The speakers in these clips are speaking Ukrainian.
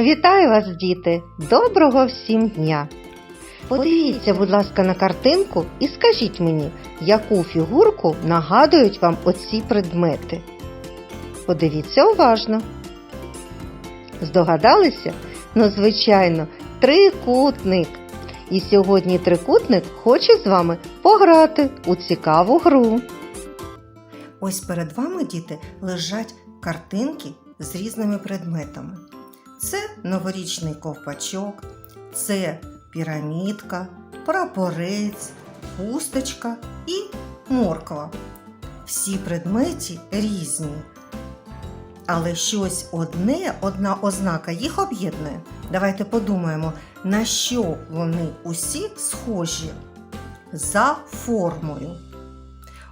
Вітаю вас, діти! Доброго всім дня! Подивіться, будь ласка, на картинку і скажіть мені, яку фігурку нагадують вам оці предмети. Подивіться уважно. Здогадалися? Ну, звичайно, трикутник. І сьогодні трикутник хоче з вами пограти у цікаву гру. Ось перед вами, діти, лежать картинки з різними предметами. Це новорічний ковпачок, це пірамідка, прапорець, хусточка і морква. Всі предмети різні. Але щось одне, одна ознака їх об'єднує. Давайте подумаємо, на що вони усі схожі за формою.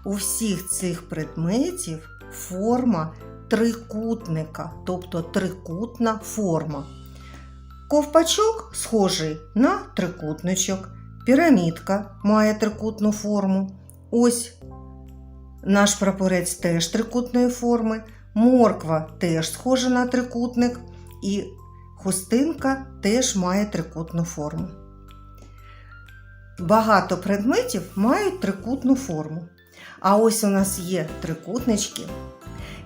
У всіх цих предметів форма трикутника, тобто трикутна форма. Ковпачок схожий на трикутничок, пірамідка має трикутну форму. Ось наш прапорець теж трикутної форми, морква теж схожа на трикутник, і хустинка теж має трикутну форму. Багато предметів мають трикутну форму. А ось у нас є трикутнички,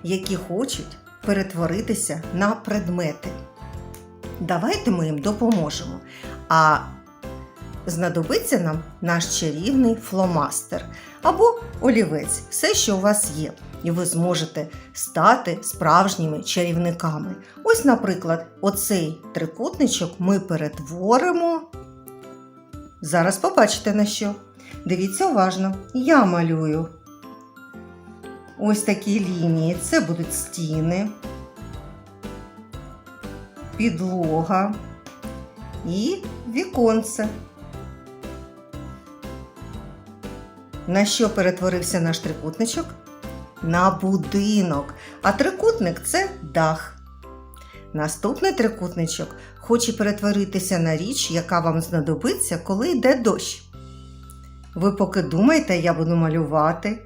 які хочуть перетворитися на предмети. Давайте ми їм допоможемо. А знадобиться нам наш чарівний фломастер або олівець, все, що у вас є. І ви зможете стати справжніми чарівниками. Ось, наприклад, оцей трикутничок ми перетворимо. Зараз побачите на що. Дивіться уважно, я малюю ось такі лінії. Це будуть стіни, підлога і віконце. На що перетворився наш трикутничок? На будинок. А трикутник це дах. Наступний трикутничок хоче перетворитися на річ, яка вам знадобиться, коли йде дощ. Ви поки думаєте, я буду малювати.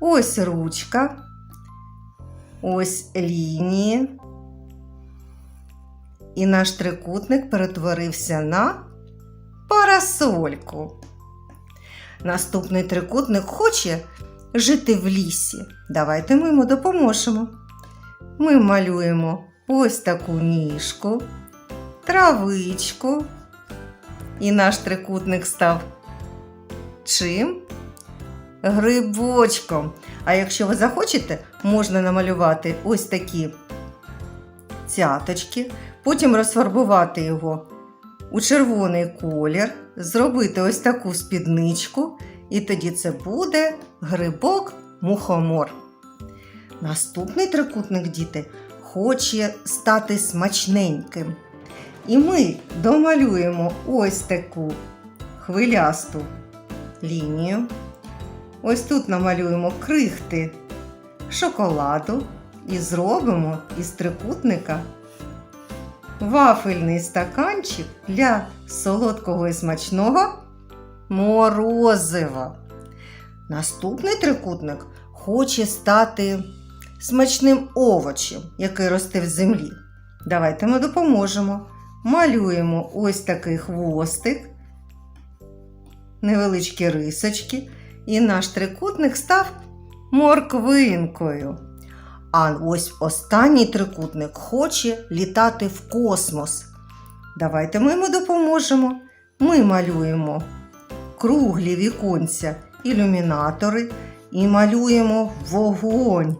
Ось ручка, ось лінії. І наш трикутник перетворився на парасольку. Наступний трикутник хоче жити в лісі. Давайте ми йому допоможемо. Ми малюємо ось таку ніжку, травичку. І наш трикутник став чим? Грибочком. А якщо ви захочете, можна намалювати ось такі цяточки, потім розфарбувати його у червоний колір, зробити ось таку спідничку, і тоді це буде грибок мухомор. Наступний трикутник, діти, хоче стати смачненьким. І ми домалюємо ось таку хвилясту лінію. Ось тут намалюємо крихти шоколаду і зробимо із трикутника вафельний стаканчик для солодкого і смачного морозива. Наступний трикутник хоче стати смачним овочем, який росте в землі. Давайте ми допоможемо. Малюємо ось такий хвостик, невеличкі рисочки, і наш трикутник став морквинкою. А ось останній трикутник хоче літати в космос. Давайте ми йому допоможемо. Ми малюємо круглі віконця, ілюмінатори і малюємо вогонь.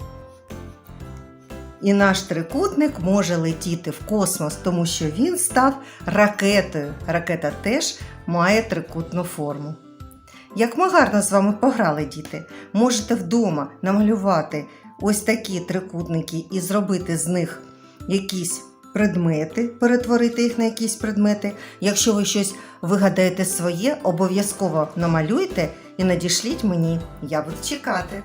І наш трикутник може летіти в космос, тому що він став ракетою. Ракета теж має трикутну форму. Як ми гарно з вами пограли, діти, можете вдома намалювати ось такі трикутники і зробити з них якісь предмети, перетворити їх на якісь предмети. Якщо ви щось вигадаєте своє, обов'язково намалюйте і надішліть мені. Я буду чекати.